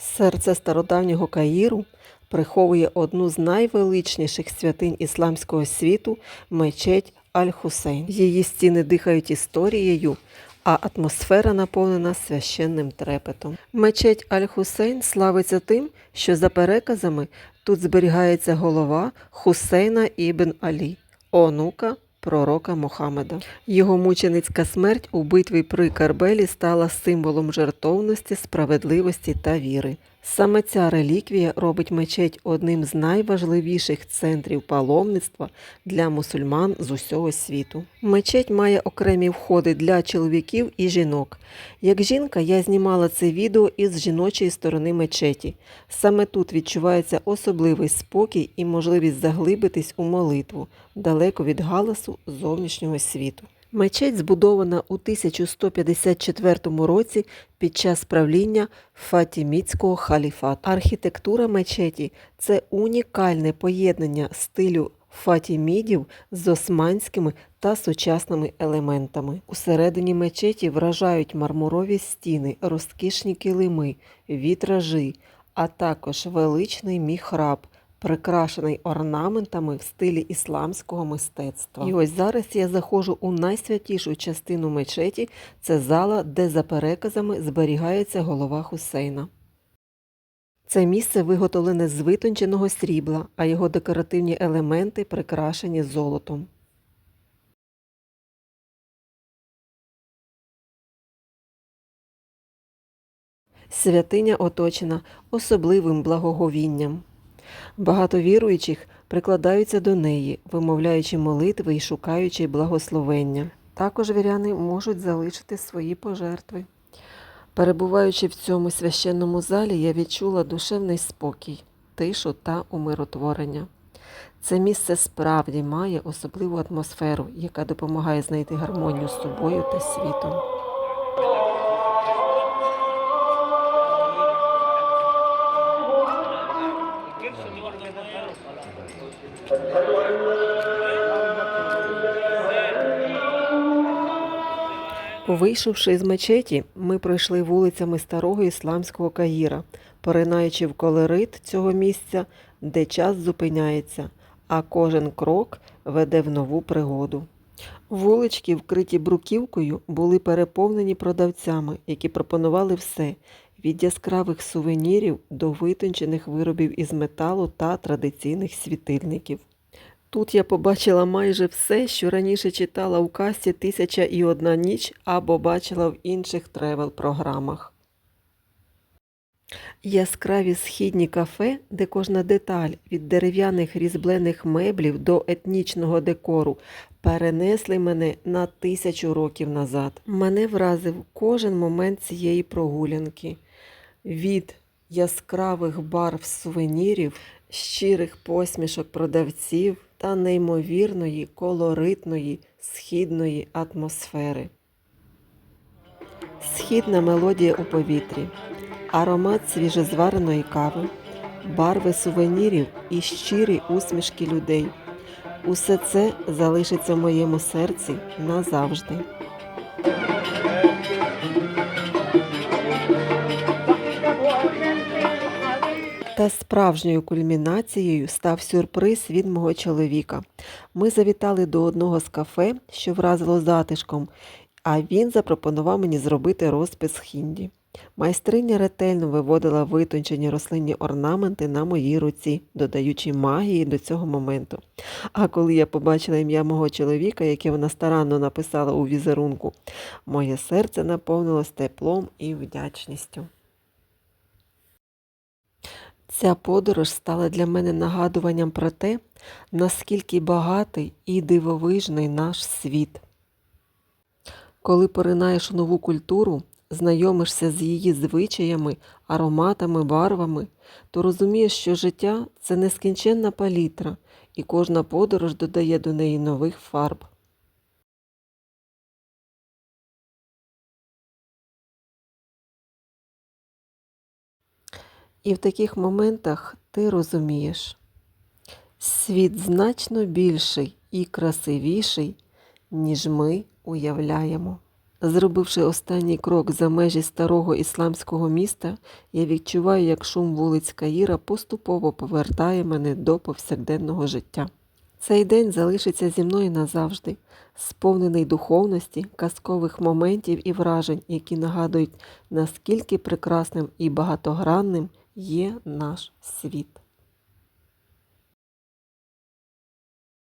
Серце стародавнього Каїру приховує одну з найвеличніших святинь ісламського світу мечеть Аль-Хусейн. Її стіни дихають історією, а атмосфера наповнена священним трепетом. Мечеть Аль-Хусейн славиться тим, що за переказами тут зберігається голова Хусейна ібн Алі, онука пророка Мухаммеда. Його мученицька смерть у битві при Карбелі стала символом жертовності, справедливості та віри. Саме ця реліквія робить мечеть одним з найважливіших центрів паломництва для мусульман з усього світу. Мечеть має окремі входи для чоловіків і жінок. Як жінка, я знімала це відео із жіночої сторони мечеті. Саме тут відчувається особливий спокій і можливість заглибитись у молитву далеко від галасу зовнішнього світу. Мечеть збудована у 1154 році під час правління Фатіміцького халіфату. Архітектура мечеті це унікальне поєднання стилю фатімідів з османськими та сучасними елементами. Усередині мечеті вражають мармурові стіни, розкішні килими, вітражі, а також величний міхраб, прикрашений орнаментами в стилі ісламського мистецтва. І ось зараз я заходжу у найсвятішу частину мечеті. Це зала, де за переказами зберігається голова Хусейна. Це місце виготовлене з витонченого срібла, а його декоративні елементи прикрашені золотом. Святиня оточена особливим благоговінням. Багато віруючих прикладаються до неї, вимовляючи молитви і шукаючи благословення. Також віряни можуть залишити свої пожертви. Перебуваючи в цьому священному залі, я відчула душевний спокій, тишу та умиротворення. Це місце справді має особливу атмосферу, яка допомагає знайти гармонію з собою та світом. Вийшовши з мечеті, ми пройшли вулицями старого ісламського Каїра, поринаючи в колорит цього місця, де час зупиняється, а кожен крок веде в нову пригоду. Вулички, вкриті бруківкою, були переповнені продавцями, які пропонували все від яскравих сувенірів до витончених виробів із металу та традиційних світильників. Тут я побачила майже все, що раніше читала у касті Тисяча і одна ніч або бачила в інших тревел-програмах. Яскраві східні кафе, де кожна деталь від дерев'яних різьблених меблів до етнічного декору перенесли мене на тисячу років назад. Мене вразив кожен момент цієї прогулянки. Від яскравих барв сувенірів, щирих посмішок продавців та неймовірної колоритної східної атмосфери. Східна мелодія у повітрі, аромат свіжезвареної кави, барви сувенірів і щирі усмішки людей. Усе це залишиться в моєму серці назавжди. Та справжньою кульмінацією став сюрприз від мого чоловіка. Ми завітали до одного з кафе, що вразило затишком, а він запропонував мені зробити розпис хінді. Майстриня ретельно виводила витончені рослинні орнаменти на моїй руці, додаючи магії до цього моменту. А коли я побачила ім'я мого чоловіка, яке вона старанно написала у візерунку, моє серце наповнилось теплом і вдячністю. Ця подорож стала для мене нагадуванням про те, наскільки багатий і дивовижний наш світ. Коли поринаєш у нову культуру, знайомишся з її звичаями, ароматами, барвами, то розумієш, що життя це нескінченна палітра, і кожна подорож додає до неї нових фарб. І в таких моментах ти розумієш, світ значно більший і красивіший, ніж ми уявляємо. Зробивши останній крок за межі старого ісламського міста, я відчуваю, як шум вулиць Каїра поступово повертає мене до повсякденного життя. Цей день залишиться зі мною назавжди, сповнений духовності, казкових моментів і вражень, які нагадують, наскільки прекрасним і багатогранним є наш світ.